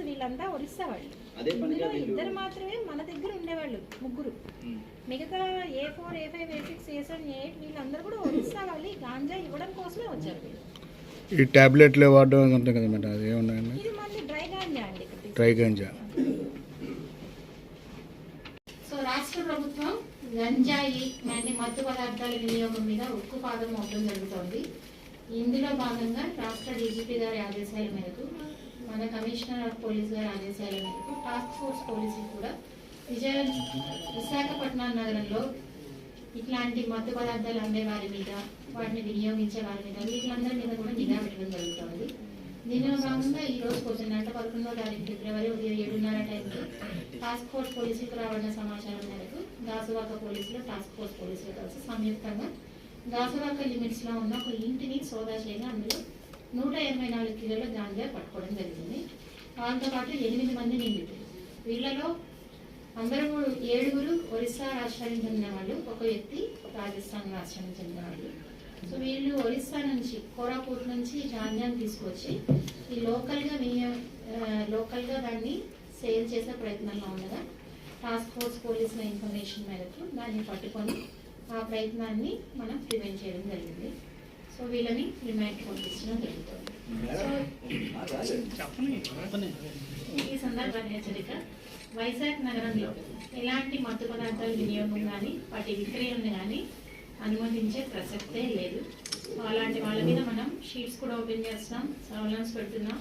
వీళ్ళంతా ఒరిస్సా ఇద్దరు మాత్రమే మన దగ్గర ఉండేవాళ్ళు ముగ్గురు. మిగతా A four A five A six A వీళ్ళందరూ కూడా గాంజా ఇవ్వడం కోసమే వచ్చారు ఈ టాబ్లెట్లు వాడడం అంతే కదా మేడం అది ఏమన్నా డ్రై గంజా సో రాష్ట్ర ప్రభుత్వం గంజాయి అంటే మత్తు పదార్థాల వినియోగం మీద ఉక్కు పాదం మోపడం జరుగుతోంది. ఇందులో భాగంగా రాష్ట్ర డీజీపీ గారి ఆదేశాల మేరకు మన కమిషనర్ ఆఫ్ పోలీస్ గారి ఆదేశాల మేరకు టాస్క్ ఫోర్స్ పోలీసులు కూడా విజయ విశాఖపట్నం నగరంలో ఇట్లాంటి మత్తు పదార్థాలు అమ్మే వారి మీద వాటిని వినియోగించే వారి మీద వీళ్ళందరి మీద కూడా నిఘా పెట్టడం జరుగుతుంది. దీనిలో భాగంగా ఈ రోజు పొద్దున్న అంటే పదకొండో తారీఖు ఫిబ్రవరి ఉదయం ఏడున్నర టైంకి టాస్క్ ఫోర్స్ పోలీసులకు రావాలన్న సమాచారం మేరకు గాసువాక పోలీసులు టాస్క్ ఫోర్స్ పోలీసులు కలిసి సంయుక్తంగా గాసువాక లిమిట్స్లో ఉన్న ఒక ఇంటిని సోదా చేయగా అందులో నూట ఎనభై నాలుగు కిలోల గాంజా పట్టుకోవడం జరిగింది. దాంతోపాటు ఎనిమిది మంది నిందితులు. వీళ్ళలో అందరూ ఏడుగురు ఒరిస్సా రాష్ట్రానికి చెందిన వాళ్ళు ఒక వ్యక్తి రాజస్థాన్ రాష్ట్రానికి చెందిన వాళ్ళు. సో వీళ్ళు ఒరిస్సా నుంచి కోరాపూట్ నుంచి గాంజాని తీసుకొచ్చి ఈ లోకల్గా వినియోగ లోకల్గా దాన్ని సేల్ చేసే ప్రయత్నంలో ఉండగా టాస్క్ ఫోర్స్ పోలీసుల ఇన్ఫర్మేషన్ మేరకు దాన్ని పట్టుకొని ఆ ప్రయత్నాన్ని మనం ప్రివెంట్ చేయడం జరిగింది. సో వీళ్ళని రిమాండ్ పంపించడం జరుగుతుంది. సో ఈ సందర్భంగా హెచ్చరిక వైజాగ్ నగరంలో ఎలాంటి మత్తు పదార్థాల వినియోగం కానీ వాటి విక్రయం కానీ అనుమతించే ప్రసక్తే లేదు. సో అలాంటి వాళ్ళ మీద మనం షీట్స్ కూడా ఓపెన్ చేస్తున్నాం సర్వలెన్స్ పెడుతున్నాం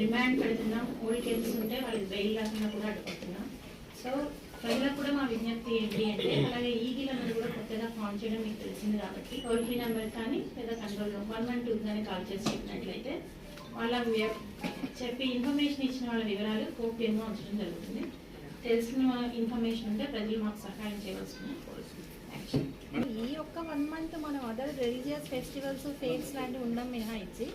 రిమాండ్ పెడుతున్నాం ఓల్డ్ కేసెస్ ఉంటే వాళ్ళకి బెయిల్ రాకుండా కూడా అడుగుతున్నాం సో ప్రజలకు కూడా మా విజ్ఞప్తి ఏంటి అంటే అలాగే ఈగీల అనేది కూడా కొత్తగా ఫామ్ చేయడం మీకు తెలిసింది కాబట్టి టోల్ ఫ్రీ నెంబర్ కానీ లేదా కంట్రోల్ వన్ వన్ టూ కానీ కాల్ చేసి చెప్పినట్లయితే వాళ్ళ చెప్పి ఇన్ఫర్మేషన్ ఇచ్చిన వాళ్ళ వివరాలు గోప్యంగా ఉంచడం జరుగుతుంది. తెలిసిన ఇన్ఫర్మేషన్ ఉంటే ప్రజలు మాకు సహాయం చేయవలసిన ఈ ఒక్క వన్ మంత్ మనం అదర్ రిలీజియస్ ఫెస్టివల్స్ ఫేర్స్ లాంటివి ఉండడం మినహాయించి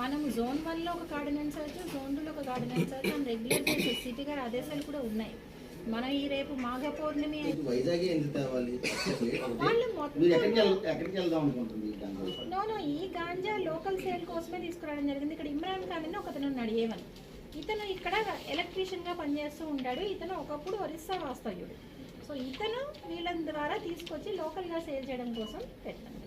మనం జోన్ వన్లో ఒక గార్డెనెన్స్ అవచ్చు జోన్ టూలో ఒక గార్డెనెన్స్ అవచ్చు అండ్ రెగ్యులర్ బేసిస్ సిటీ గారి ఆదేశాలు కూడా ఉన్నాయి. మనం ఈ రేపు మాఘ పౌర్ణమి వైజాగ్ వాళ్ళు మొత్తం నో నో ఈ గాంజా లోకల్ సేల్ కోసమే తీసుకురావడం జరిగింది. ఇక్కడ ఇమ్రాన్ ఖాన్ అని ఒకతను ఉన్నాడు ఏవన్ ఇతను ఇక్కడ ఎలక్ట్రీషియన్గా పనిచేస్తూ ఉంటాడు. ఇతను ఒకప్పుడు ఒరిస్సా వాస్తవ్యుడు. సో ఇతను వీళ్ళ ద్వారా తీసుకొచ్చి లోకల్గా సేల్ చేయడం కోసం పెట్టాను